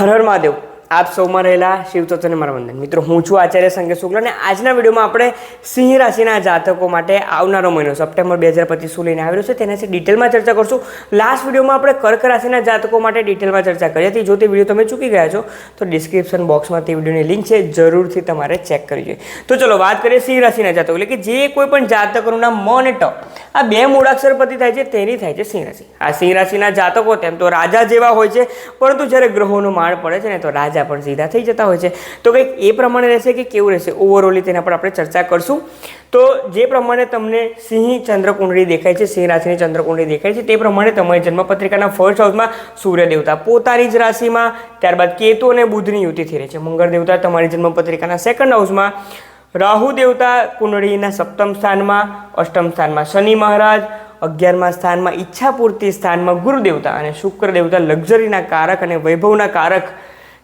હર હર મહાદેવ. આપ સૌમાં રહેલા શિવતત્વને મારા વંદન. મિત્રો, હું છું આચાર્ય સંગે શુક્લ અને આજના વિડીયોમાં આપણે સિંહ રાશિના જાતકો માટે આવનારો મહિનો, સપ્ટેમ્બર બે હજાર પચીસ શું લઈને આવેલો છે. તેના વિશે ડિટેલમાં ચર્ચા કરશું. લાસ્ટ વિડીયોમાં આપણે કર્ક રાશિના જાતકો માટે ડિટેલમાં ચર્ચા કરી હતી. જો તે વીડિયો તમે ચૂકી ગયા છો, તો ડિસ્ક્રિપ્શન બોક્સમાં તે વિડીયોની લિંક છે. જરૂરથી તમારે ચેક કરવી જોઈએ. તો ચલો વાત કરીએ સિંહ રાશિના જાતકો. એટલે કે જે કોઈ પણ જાતકોનું નામ મ આ બે મૂળાક્ષર પરથી થાય છે, તેની થાય છે સિંહ રાશિ આ સિંહ રાશિના જાતકો તેમ તો રાજા જેવા હોય છે, પરંતુ જ્યારે ગ્રહોનું માળ પડે છે ને, તો રાજા પણ સીધા થઈ જતા હોય છે. તો કંઈક એ પ્રમાણે રહેશે કે કેવું રહેશે? ઓવરઓલી તેના પર આપણે ચર્ચા કરશું. તો જે પ્રમાણે તમને સિંહ ચંદ્રકુંડળી દેખાય છે સિંહ રાશિની ચંદ્રકુંડળી દેખાય છે, તે પ્રમાણે તમારી જન્મપત્રિકાના ફર્સ્ટ હાઉસમાં સૂર્ય દેવતા પોતાની જ રાશિમાં ત્યારબાદ કેતુ અને બુધની યુતિથી રહે છે. મંગળ દેવતા તમારી જન્મપત્રિકાના સેકન્ડ હાઉસમાં રાહુ દેવતા કુંડળીના સપ્તમ સ્થાનમાં, અષ્ટમ સ્થાનમાં શનિ મહારાજ, અગિયારમા સ્થાનમાં ઈચ્છા પૂર્તિ સ્થાનમાં ગુરુદેવતા અને શુક્ર દેવતા લક્ઝરીના કારક અને વૈભવના કારક.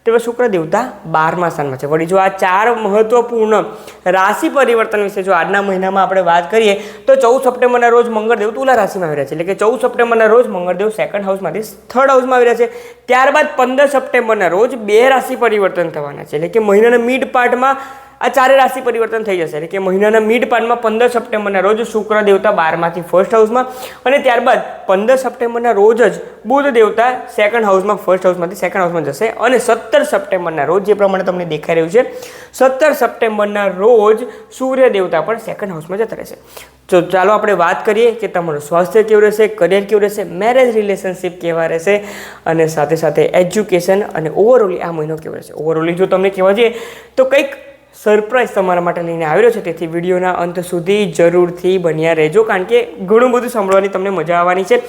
તેવા શુક્ર દેવતા બારમા સ્થાનમાં છે. વળી જો આ ચાર મહત્વપૂર્ણ રાશિ પરિવર્તન વિશે જો આજના મહિનામાં આપણે વાત કરીએ, તો ચૌદ સપ્ટેમ્બરના રોજ મંગળદેવ તુલા રાશિમાં આવી રહ્યા છે. એટલે કે ચૌદ સપ્ટેમ્બરના રોજ મંગળદેવ સેકન્ડ હાઉસમાંથી થર્ડ હાઉસમાં આવી રહ્યા છે. ત્યારબાદ પંદર સપ્ટેમ્બરના રોજ બે રાશિ પરિવર્તન થવાના છે. એટલે કે મહિનાના મિડ પાર્ટમાં આ ચારે રાશિ પરિવર્તન થઈ જશે. એટલે કે મહિનાના મિડ પાર્ટમાં પંદર સપ્ટેમ્બરના રોજ શુક્ર દેવતા બારમાંથી ફર્સ્ટ હાઉસમાં અને ત્યારબાદ પંદર સપ્ટેમ્બરના રોજ જ બુધ દેવતા સેકન્ડ હાઉસમાં ફર્સ્ટ હાઉસમાંથી સેકન્ડ હાઉસમાં જશે અને સત્તર સપ્ટેમ્બરના રોજ જે પ્રમાણે તમને દેખાઈ રહ્યું છે, સત્તર સપ્ટેમ્બરના રોજ સૂર્ય દેવતા પણ સેકન્ડ હાઉસમાં જતા રહેશે. તો ચાલો આપણે વાત કરીએ કે તમારું સ્વાસ્થ્ય કેવું રહેશે કરિયર કેવું રહેશે મેરેજ રિલેશનશિપ કેવા રહેશે, અને સાથે સાથે એજ્યુકેશન અને ઓવરઓલી આ મહિનો કેવો રહેશે. ઓવરઓલી જો તમને કહેવા જઈએ તો કંઈક સરપ્રાઈઝ તમારા માટે લઈને આવ્યો છે. તેથી વિડીયોના અંત સુધી જરૂરથી બન્યા રહેજો, કારણ કે ઘણું બધું સાંભળવાની તમને મજા આવવાની છે.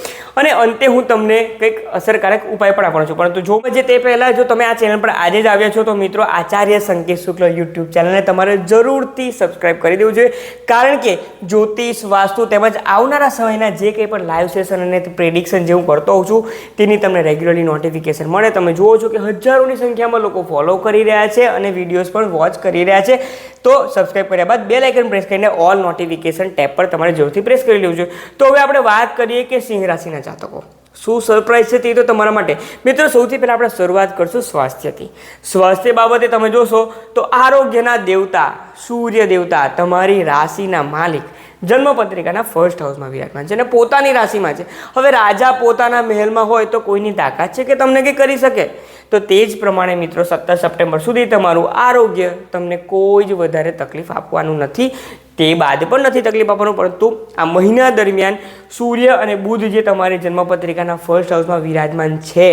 અને અંતે હું તમને કંઈક અસરકારક ઉપાય પણ આપવાનો છું. પરંતુ જો જે તે પહેલાં જો તમે આ ચેનલ પર આજે જ આવ્યા છો, તો મિત્રો આચાર્ય સંકેત શુક્લ યુટ્યુબ ચેનલને તમારે જરૂરથી સબસ્ક્રાઈબ કરી દેવું જોઈએ. કારણ કે જ્યોતિષ, વાસ્તુ તેમજ આવનારા સમયના જે કંઈ પણ લાઈવ સેશન અને પ્રેડિક્શન જે હું કરતો હોઉં છું, તેની તમને રેગ્યુલરલી નોટિફિકેશન મળે. તમે જુઓ છો કે હજારોની સંખ્યામાં લોકો ફોલો કરી રહ્યા છે અને વિડીયોઝ પણ વોચ કરી રહ્યા છે, તો સબસ્ક્રાઇબ કર્યા બાદ બે લાઇકન પ્રેસ કરીને ઓલ નોટિફિકેશન ટેપ પર તમારે જરૂરથી પ્રેસ કરી લેવું જોઈએ. તો હવે આપણે વાત કરીએ કે સિંહ રાશિના જાતકો. શું સરપ્રાઈઝ છે તે તો તમારા માટે? મિત્રો, સૌથી પહેલાં આપણે શરૂઆત કરશું સ્વાસ્થ્યથી. સ્વાસ્થ્ય બાબતે તમે જોશો તો આરોગ્યના દેવતા, સૂર્ય દેવતા તમારી રાશિના માલિક જન્મપત્રિકાના ફર્સ્ટ હાઉસમાં વિરાજમાન છે અને પોતાની રાશિમાં છે. હવે રાજા પોતાના મહેલમાં હોય તો કોઈની તાકાત છે કે તમને કંઈ કરી શકે? તો તે જ પ્રમાણે મિત્રો સત્તર સપ્ટેમ્બર સુધી તમારું આરોગ્ય તમને કોઈ જ વધારે તકલીફ આપવાનું નથી. તે બાદ પણ નથી તકલીફ આપવાનું, પરંતુ આ મહિના દરમિયાન સૂર્ય અને બુધ જે તમારી જન્મપત્રિકાના ફર્સ્ટ હાઉસમાં વિરાજમાન છે,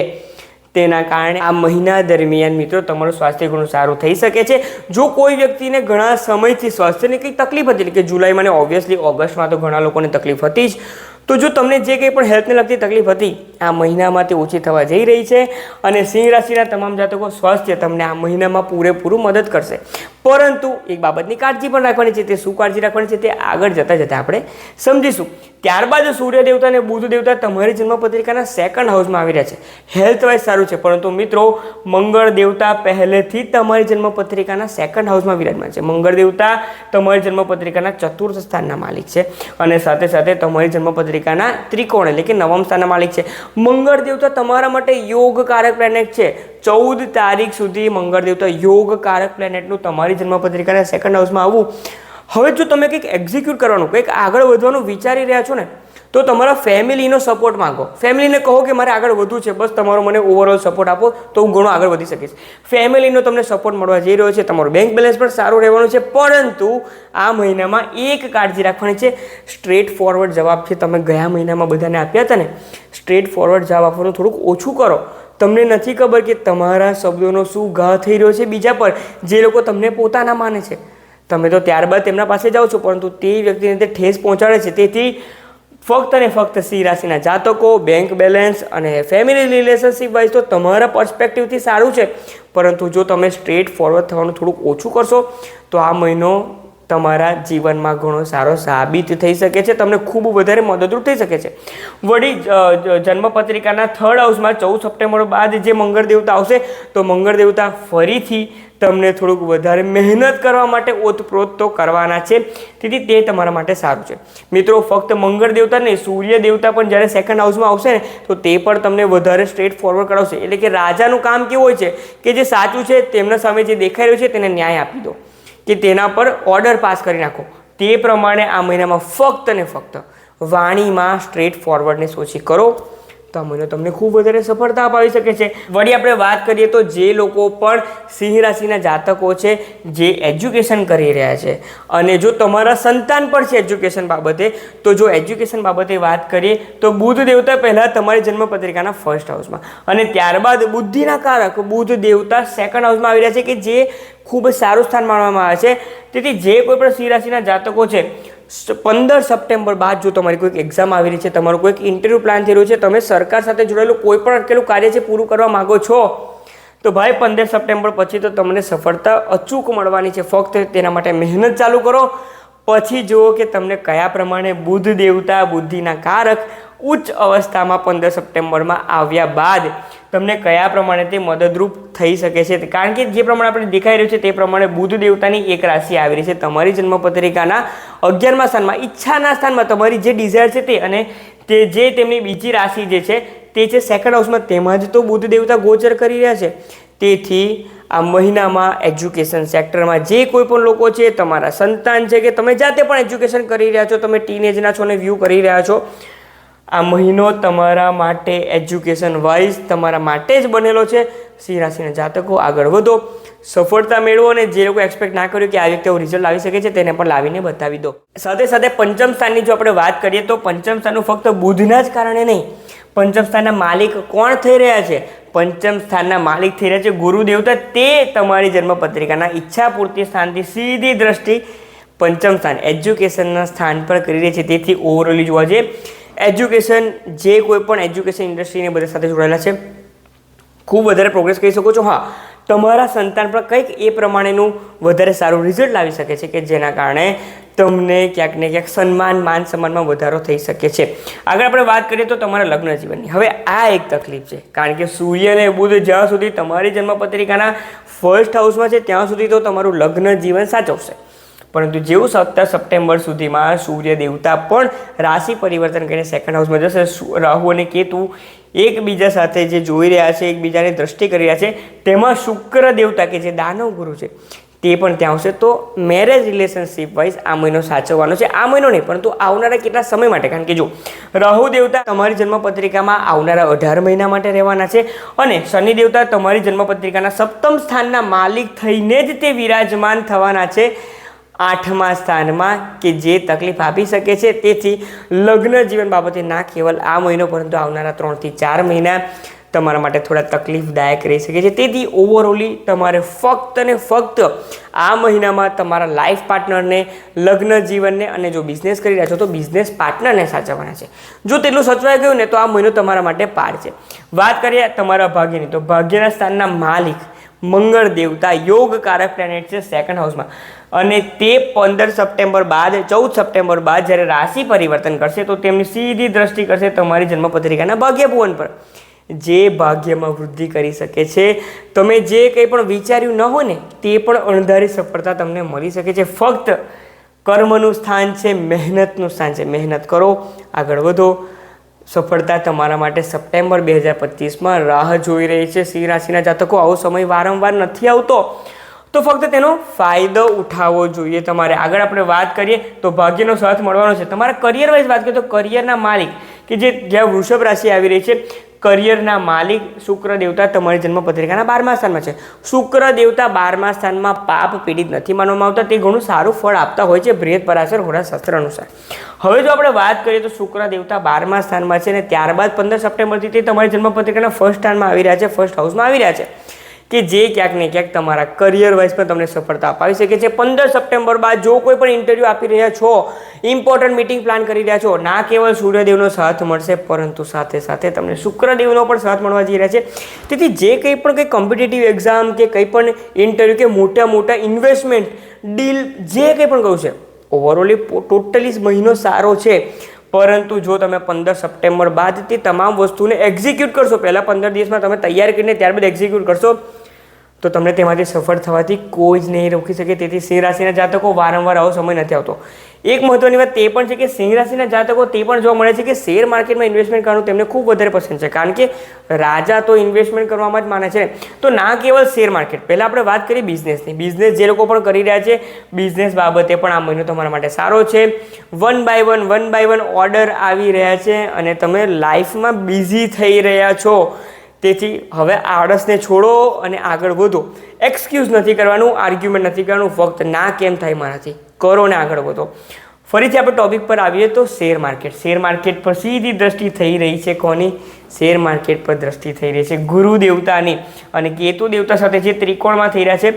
તેના કારણે આ મહિના દરમિયાન મિત્રો તમારું સ્વાસ્થ્ય ઘણું સારું થઈ શકે છે. જો કોઈ વ્યક્તિને ઘણા સમયથી સ્વાસ્થ્યની કંઈક તકલીફ હતી કે જુલાઈમાં ને ઓબ્વિયસલી ઓગસ્ટમાં તો ઘણા લોકોને તકલીફ હતી જ, તો જો તમને જે કંઈ પણ હેલ્થને લગતી તકલીફ હતી આ મહિનામાં તે ઓછી થવા જઈ રહી છે અને સિંહ રાશિના તમામ જાતકો સ્વાસ્થ્ય તમને આ મહિનામાં પૂરેપૂરું મદદ કરશે. પરંતુ એક બાબતની કાળજી પણ રાખવાની છે, તે શું કાળજી રાખવાની છે તે આગળ જતાં જતાં આપણે સમજીશું. ત્યારબાદ સૂર્ય દેવતા અને બુધ દેવતા તમારી જન્મપત્રિકાના સેકન્ડ હાઉસમાં આવી રહ્યા છે. હેલ્થ વાઇઝ સારું છે, પરંતુ મિત્રો, મંગળ દેવતા પહેલેથી તમારી જન્મપત્રિકાના સેકન્ડ હાઉસમાં વિરાજમાન છે. મંગળ દેવતા તમારી જન્મપત્રિકાના ચતુર્થ સ્થાનના માલિક છે અને સાથે સાથે તમારી જન્મપત્રિકાના ત્રિકોણ એટલે કે નવમ સ્થાનના માલિક છે. મંગળ દેવતા તમારા માટે યોગકારક પ્લેનેટ છે. ચૌદ તારીખ સુધી મંગળ દેવતા યોગકારક પ્લેનેટનું તમારી જન્મપત્રિકાના સેકન્ડ હાઉસમાં આવવું. હવે જો તમે કંઈક એક્ઝિક્યુટ કરવાનું, કંઈક આગળ વધવાનું વિચારી રહ્યા છો ને તો તમારા ફેમિલીનો સપોર્ટ માંગો. ફેમિલીને કહો કે મારે આગળ વધવું છે, બસ તમારો મને ઓવરઓલ સપોર્ટ આપો, તો હું ઘણો આગળ વધી શકીશ. ફેમિલીનો તમને સપોર્ટ મળવા જઈ રહ્યો છે, તમારું બેંક બેલેન્સ પણ સારું રહેવાનું છે, પરંતુ આ મહિનામાં એક કાળજી રાખવાની છે સ્ટ્રેટ ફોરવર્ડ જવાબ છે તમે ગયા મહિનામાં બધાને આપ્યા હતા ને સ્ટ્રેટ ફોરવર્ડ જવાબ આપવાનું થોડુંક ઓછું કરો. તમને નથી ખબર કે તમારા શબ્દોનો શું ઘા થઈ રહ્યો છે બીજા પર, જે લોકો તમને પોતાના માને છે. તમે તો ત્યારબાદ તેમના પાસે જાઓ છો, પરંતુ તે વ્યક્તિને તે ઠેસ પહોંચાડે છે. તેથી ફક્ત અને ફક્ત સિંહ રાશિના જાતકો બેંક બેલેન્સ અને ફેમિલી રિલેશનશિપ વાઇઝ તો તમારા પર્સપેક્ટિવથી સારું છે. પરંતુ જો તમે સ્ટ્રેટ ફોરવર્ડ થવાનું થોડુંક ઓછું કરશો, તો આ મહિનો તમારા જીવનમાં ઘણો સારો સાબિત થઈ શકે છે, તમને ખૂબ વધારે મદદરૂપ થઈ શકે છે. વળી જન્મપત્રિકાના થર્ડ હાઉસમાં ચૌદ સપ્ટેમ્બર બાદ જે મંગળ દેવતા આવશે, તો મંગળ દેવતા ફરીથી તમને થોડુંક વધારે મહેનત કરવા માટે ઓતપ્રોત તો કરવાના છે. તેથી તે તમારા માટે સારું છે. મિત્રો, ફક્ત મંગળ દેવતા નહીં, સૂર્ય દેવતા પણ જ્યારે સેકન્ડ હાઉસમાં આવશે ને, તો તે પણ તમને વધારે સ્ટ્રેટ ફોરવર્ડ કરાવશે. એટલે કે રાજાનું કામ કેવું હોય છે, કે જે સાચું છે, તેમના સામે જે દેખાઈ રહ્યું છે, તેને ન્યાય આપી દો. કે તેના પર ઓર્ડર પાસ કરી નાખો. તે પ્રમાણે આ મહિનામાં ફક્ત ને ફક્ત વાણીમાં સ્ટ્રેટ ફોરવર્ડને ઓછી કરો. તો આ તમને ખૂબ વધારે સફળતા અપાવી શકે છે. વળી આપણે વાત કરીએ તો જે લોકો પણ સિંહ રાશિના જાતકો છે, જે એજ્યુકેશન કરી રહ્યા છે. અને જો તમારા સંતાન પણ છે એજ્યુકેશન બાબતે, તો જો એજ્યુકેશન બાબતે વાત કરીએ, તો બુધ દેવતા પહેલાં તમારી જન્મપત્રિકાના ફર્સ્ટ હાઉસમાં અને ત્યારબાદ બુદ્ધિના કારક બુધ દેવતા સેકન્ડ હાઉસમાં આવી રહ્યા છે કે જે ખૂબ સારું સ્થાન માનવામાં આવે છે. તેથી જે કોઈ પણ સિંહ રાશિના જાતકો છે પંદર સપ્ટેમ્બર બાદ જો તમારી કોઈક એક્ઝામ આવી રહી છે, તમારું કોઈક ઇન્ટરવ્યૂ પ્લાન થઈ રહ્યું છે, તમે સરકાર સાથે જોડાયેલું કોઈ પણ અટકેલું કાર્ય છે, પૂરું કરવા માંગો છો, તો ભાઈ પંદર સપ્ટેમ્બર પછી તો તમને સફળતા અચૂક મળવાની છે. ફક્ત તેના માટે મહેનત ચાલુ કરો પછી જુઓ કે તમને કયા પ્રમાણે બુદ્ધ દેવતા, બુદ્ધિના કારક ઉચ્ચ અવસ્થામાં પંદર સપ્ટેમ્બરમાં આવ્યા બાદ તમને કયા પ્રમાણે તે મદદરૂપ થઈ શકે છે. કારણ કે જે પ્રમાણે આપણે દેખાઈ રહ્યું છે તે પ્રમાણે બુદ્ધ દેવતાની એક રાશિ આવી રહી છે. તમારી જન્મપત્રિકાના અગિયારમા સ્થાનમાં, ઈચ્છાના સ્થાનમાં તમારી જે ડિઝાયર છે તે અને તે જે તેમની બીજી રાશિ જે છે તે છે સેકન્ડ હાઉસમાં તેમાં જ તો બુદ્ધ દેવતા ગોચર કરી રહ્યા છે. તેથી આ મહિનામાં એજ્યુકેશન સેક્ટરમાં જે કોઈ પણ લોકો છે, તમારા સંતાન છે કે તમે જાતે પણ એજ્યુકેશન કરી રહ્યા છો, તમે ટીનેજના છો ને વ્યૂ કરી રહ્યા છો, આ મહિનો તમારા માટે એજ્યુકેશન વાઇઝ તમારા માટે જ બનેલો છે. સિંહ રાશિના જાતકો, આગળ વધો, સફળતા મેળવો અને જે લોકો એક્સપેક્ટ ના કર્યું કે આવી રીતે રિઝલ્ટ આવી શકે છે, તેને પણ લાવીને બતાવી દો. સાથે સાથે પંચમ સ્થાનની જો આપણે વાત કરીએ તો પંચમ સ્થાનનું ફક્ત બુધના જ કારણે નહીં, પંચમ સ્થાનના માલિક કોણ થઈ રહ્યા છે? પંચમ સ્થાનના માલિક થઈ રહ્યા છે ગુરુ દેવતા તે તમારી જન્મપત્રિકાના ઈચ્છા પૂર્તિ સ્થાનથી સીધી દ્રષ્ટિ પંચમ સ્થાન એજ્યુકેશનના સ્થાન પર કરી રહી છે. તેથી ઓવરઓલી જોવા જઈએ, એજ્યુકેશન જે કોઈ પણ એજ્યુકેશન ઇન્ડસ્ટ્રીને બધા સાથે જોડાયેલા છે. ખૂબ વધારે પ્રોગ્રેસ કરી શકો છો. હા તમારા સંતાન પર કંઈક એ પ્રમાણેનું વધારે સારું રિઝલ્ટ લાવી શકે છે કે જેના કારણે તમને ક્યાંક ને ક્યાંક સન્માન, માન સન્માનમાં વધારો થઈ શકે છે. આગળ આપણે વાત કરીએ તો તમારા લગ્ન જીવનની. હવે આ એક તકલીફ છે. કારણ કે સૂર્ય અને બુધ જ્યાં સુધી તમારી જન્મપત્રિકાના ફર્સ્ટ હાઉસમાં છે, ત્યાં સુધી તો તમારું લગ્ન જીવન સાચવશે. પરંતુ જેવું સત્તર સપ્ટેમ્બર સુધીમાં સૂર્ય દેવતા પણ રાશિ પરિવર્તન કરીને સેકન્ડ હાઉસમાં જશે. રાહુ અને કેતુ એકબીજા સાથે જે જોઈ રહ્યા છે, એકબીજાની દ્રષ્ટિ કરી રહ્યા છે, તેમાં શુક્ર દેવતા કે જે દાનવ ગુરુ છે, તે પણ ત્યાં આવશે. તો મેરેજ રિલેશનશિપ વાઇઝ આ મહિનો સાચવવાનો છે. આ મહિનો નહીં, પરંતુ આવનારા કેટલા સમય માટે? કારણ કે જો, રાહુ દેવતા તમારી જન્મપત્રિકામાં આવનારા અઢાર મહિના માટે રહેવાના છે અને શનિ દેવતા તમારી જન્મપત્રિકાના સપ્તમ સ્થાનના માલિક થઈને જ તે વિરાજમાન થવાના છે. આઠમા સ્થાનમાં કે જે તકલીફ આપી શકે છે, તેથી લગ્ન જીવન બાબતે ના કેવલ આ મહિનો, પરંતુ આવનારા ત્રણથી ચાર મહિના તમારા માટે થોડા તકલીફદાયક રહી શકે છે. તેથી ઓવરઓલી તમારે ફક્ત ને ફક્ત આ મહિનામાં તમારા લાઈફ પાર્ટનરને લગ્ન જીવનને અને જો બિઝનેસ કરી રહ્યા છો, તો બિઝનેસ પાર્ટનરને સાચવવાના છે. જો તેટલું સચવાઈ ગયું ને, તો આ મહિનો તમારા માટે પાર છે. વાત કરીએ તમારા ભાગ્યની, તો ભાગ્યના સ્થાનના માલિક મંગળ દેવતા યોગકારક પ્લેનેટ છે સેકન્ડ હાઉસમાં અને તે પંદર સપ્ટેમ્બર બાદ, ચૌદ સપ્ટેમ્બર બાદ જ્યારે રાશિ પરિવર્તન કરશે, તો તેમની સીધી દ્રષ્ટિ કરશે તમારી જન્મપત્રિકાના ભાગ્યભુવન પર. જે ભાગ્યમાં વૃદ્ધિ કરી શકે છે, તમે જે કંઈ પણ વિચાર્યું ન હોય ને, તે પણ અણધારી સફળતા તમને મળી શકે છે. ફક્ત કર્મનું સ્થાન છે, મહેનતનું સ્થાન છે. મહેનત કરો, આગળ વધો. સફળતા તમારા માટે સપ્ટેમ્બર બે હજાર પચીસમાં રાહ જોઈ રહી છે. સિંહ રાશિના જાતકો, આવો સમય વારંવાર નથી આવતો. તો ફક્ત તેનો ફાયદો ઉઠાવવો જોઈએ. તમારે આગળ આપણે વાત કરીએ તો ભાગ્યનો સાથ મળવાનો છે. તમારા કરિયર વાઇઝ વાત કરીએ તો કરિયરના માલિક કે જે જ્યાં વૃષભ રાશિ આવી રહી છે કરિયરના માલિક શુક્ર દેવતા તમારી જન્મપત્રિકાના બારમા સ્થાનમાં છે. શુક્ર દેવતા બારમા સ્થાનમાં પાપ પીડિત નથી માનવામાં આવતા. તે ઘણું સારું ફળ આપતા હોય છે બૃહદ પરાશર હોરાશાસ્ત્ર અનુસાર. હવે જો આપણે વાત કરીએ તો શુક્ર દેવતા બારમા સ્થાનમાં છે અને ત્યારબાદ પંદર સપ્ટેમ્બરથી તે તમારી જન્મપત્રિકાના ફર્સ્ટ સ્થાનમાં આવી રહ્યા છે ફર્સ્ટ હાઉસમાં આવી રહ્યા છે. કે જે ક્યાંક ને ક્યાંક તમારા કરિયર વાઇઝ પણ તમને સફળતા અપાવી શકે છે. પંદર સપ્ટેમ્બર બાદ જો કોઈ પણ ઇન્ટરવ્યૂ આપી રહ્યા છો ઇમ્પોર્ટન્ટ મિટિંગ પ્લાન કરી રહ્યા છો, ના કેવળ સૂર્યદેવનો સાથ મળશે, પરંતુ સાથે સાથે તમને શુક્રદેવનો પણ સાથ મળવા જઈ રહ્યા છે. તેથી જે કંઈ પણ કંઈ કોમ્પિટિટિવ એક્ઝામ કે કંઈ પણ ઇન્ટરવ્યૂ કે મોટા મોટા ઇન્વેસ્ટમેન્ટ ડીલ જે કંઈ પણ કહું છે ઓવરઓલી ટોટલી મહિનો સારો છે. પરંતુ જો તમે પંદર સપ્ટેમ્બર બાદથી તમામ વસ્તુને એક્ઝિક્યુટ કરશો, પહેલાં પંદર દિવસમાં તમે તૈયાર કરીને ત્યારબાદ એક્ઝિક્યુટ કરશો, તો તમને તેમાંથી સફળ થવાથી કોઈ જ નહીં રોકી શકે. તેથી સિંહ રાશિના જાતકો વારંવાર આવો, સમય નથી આવતો. એક મહત્વની વાત તે પણ છે કે સિંહ રાશિના જાતકો તે પણ જોવા મળે છે કે શેર માર્કેટમાં ઇન્વેસ્ટમેન્ટ કરવાનું તેમને ખૂબ વધારે પસંદ છે. કારણ કે રાજા તો ઇન્વેસ્ટમેન્ટ કરવામાં જ માને છે તો ના કેવળ શેર માર્કેટ. પહેલાં આપણે વાત કરીએ બિઝનેસની. બિઝનેસ જે લોકો પણ કરી રહ્યા છે, બિઝનેસ બાબતે પણ આ મહિનો તમારા માટે સારો છે. One by one one by one order આવી રહ્યા છે અને તમે લાઈફમાં બિઝી થઈ રહ્યા છો. તેથી હવે આળસને છોડો અને આગળ વધો. એક્સક્યુઝ નથી કરવાનું આર્ગ્યુમેન્ટ નથી કરવાનું, ફક્ત ના કેમ થાય મારાથી? કરો ને આગળ વધો. ફરીથી આપણે ટોપિક પર આવીએ તો શેર માર્કેટ શેર માર્કેટ પર સીધી દ્રષ્ટિ થઈ રહી છે કોની? શેર માર્કેટ પર દ્રષ્ટિ થઈ રહી છે ગુરુ દેવતાની. અને કેતુ દેવતા સાથે જે ત્રિકોણમાં થઈ રહ્યા છે,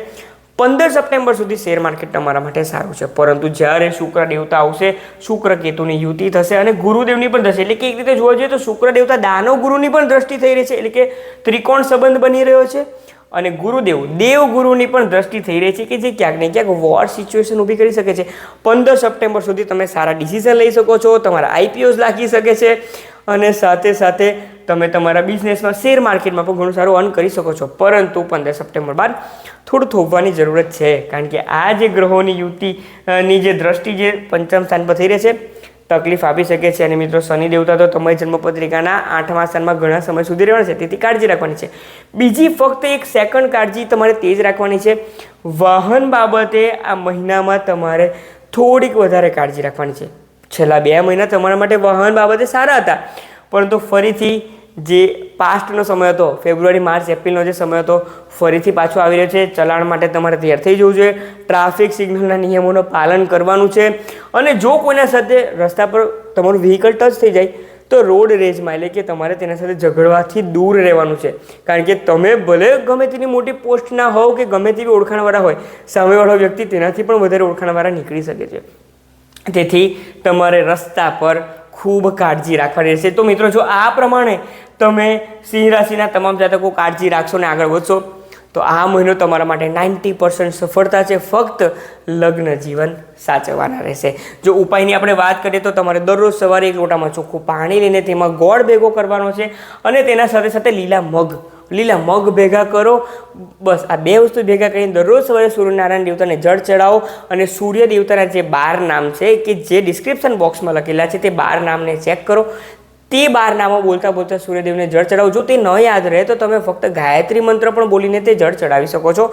પંદર સપ્ટેમ્બર સુધી શેર માર્કેટ તમારા માટે સારું છે. પરંતુ જ્યારે શુક્ર દેવતા આવશે, શુક્ર કેતુની યુતિ થશે અને ગુરુદેવની પણ થશે. એટલે કે એક રીતે જોવા જોઈએ તો શુક્ર દેવતા દાનવ ગુરુની પણ દ્રષ્ટિ થઈ રહી છે. એટલે કે ત્રિકોણ સંબંધ બની રહ્યો છે. અને ગુરુદેવ દેવ ગુરુની પણ દ્રષ્ટિ થઈ રહી છે કે જે ક્યાંક ને ક્યાંક વોર સિચ્યુએશન ઊભી કરી શકે છે. પંદર સપ્ટેમ્બર સુધી તમે સારા ડિસિઝન લઈ શકો છો, તમારા આઈપીઓ લાગી શકે છે અને સાથે સાથે તમે તમારા બિઝનેસમાં શેર માર્કેટમાં પણ ઘણું સારું અર્ન કરી શકો છો. પરંતુ પંદર સપ્ટેમ્બર બાદ થોડું થોભવાની જરૂરત છે. કારણ કે આ જે ગ્રહોની યુતિની જે દ્રષ્ટિ જે પંચમ સ્થાન પર થઈ રહી છે તકલીફ આપી શકે છે. અને મિત્રો, શનિ દેવતા તો તમારી જન્મપત્રિકાના આઠમા સ્થાનમાં ઘણા સમય સુધી રહેવાના છે. તેથી કાળજી રાખવાની છે. બીજી ફક્ત એક સેકન્ડ કાળજી તમારે તેજ રાખવાની છે. વાહન બાબતે આ મહિનામાં તમારે થોડીક વધારે કાળજી રાખવાની છે. છેલ્લા બે મહિના તમારા માટે વાહન બાબતે સારા હતા. પરંતુ ફરીથી જે પાસ્ટનો સમય હતો, ફેબ્રુઆરી, માર્ચ, એપ્રિલનો જે સમય હતો, ફરીથી પાછો આવી રહ્યો છે. ચલાણ માટે તમારે તૈયાર થઈ જવું જોઈએ. ટ્રાફિક સિગ્નલના નિયમોનું પાલન કરવાનું છે. અને જો કોઈના સાથે રસ્તા પર તમારું વ્હીકલ ટચ થઈ જાય, તો રોડ રેજમાં એટલે કે તમારે તેના સાથે ઝઘડવાથી દૂર રહેવાનું છે. કારણ કે તમે ભલે ગમે તેની મોટી પોસ્ટ ના હોવ કે ગમે તેવી ઓળખાણવાળા હોય, સામેવાળો વ્યક્તિ તેનાથી પણ વધારે ઓળખાણવાળા નીકળી શકે છે. તેથી તમારે રસ્તા પર ખૂબ કાળજી રાખવાની રહેશે. તો મિત્રો, જો આ પ્રમાણે તમે સિંહ રાશિના તમામ જાતકો કાળજી રાખશો ને આગળ વધશો. તો આ મહિનો તમારા માટે નાઇન્ટી પર્સન્ટ સફળતા છે. ફક્ત લગ્ન જીવન સાચવવાના રહેશે. જો ઉપાયની આપણે વાત કરીએ તો તમારે દરરોજ સવારે એક લોટામાં ચોખ્ખું પાણી લઈને તેમાં ગોળ ભેગો કરવાનો છે અને તેના સાથે સાથે લીલા મગ. લીલા મગ ભેગા કરો. બસ આ બે વસ્તુ ભેગા કરીને દરરોજ સવારે સૂર્યનારાયણ દેવતાને જળ ચડાવો અને સૂર્ય દેવતાના જે બાર નામ છે કે જે ડિસ્ક્રિપ્શન બોક્સમાં લખેલા છે તે બાર નામને ચેક કરો. તે બારનામાં બોલતા બોલતા સૂર્યદેવને જળ ચડાવો. જો તે ન યાદ રહે તો તમે ફક્ત ગાયત્રી મંત્ર પણ બોલીને તે જળ ચડાવી શકો છો.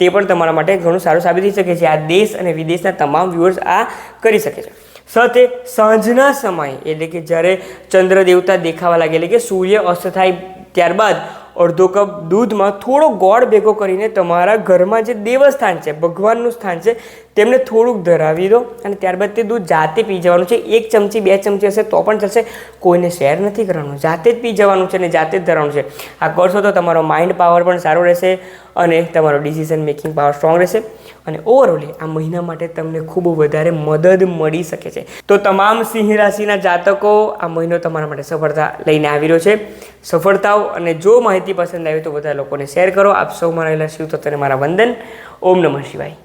તે પણ તમારા માટે ઘણું સારું સાબિત થઈ શકે છે. આ દેશ અને વિદેશના તમામ વ્યુઅર્સ આ કરી શકે છે. સાથે સાંજના સમયે એટલે કે જ્યારે ચંદ્ર દેવતા દેખાવા લાગે, એટલે કે સૂર્ય અસ્ત થાય ત્યારબાદ અડધો કપ દૂધમાં થોડો ગોળ ભેગો કરીને તમારા ઘરમાં જે દેવસ્થાન છે, ભગવાનનું સ્થાન છે, તેમને થોડુંક ધરાવી દો અને ત્યારબાદ તે દૂધ જાતે પી જવાનું છે. એક ચમચી, બે ચમચી હશે તો પણ ચાલશે કોઈને શેર નથી કરવાનું. જાતે જ પી જવાનું છે અને જાતે જ ધરાવવાનું છે. આ કરશો તો તમારો માઇન્ડ પાવર પણ સારો રહેશે અને તમારો ડિસિઝન મેકિંગ પાવર સ્ટ્રોંગ રહેશે. અને ઓવરઓલી આ મહિના માટે તમને ખૂબ વધારે મદદ મળી શકે છે. તો તમામ સિંહ રાશિના જાતકો આ મહિનો તમારા માટે સફળતા લઈને આવી રહ્યો છે. સફળતાઓ અને જો માહિતી પસંદ આવી તો બધા લોકોને શેર કરો. આપ સૌમાં રહેલા શિવ તત્વને મારા વંદન. ઓમ નમઃ શિવાય.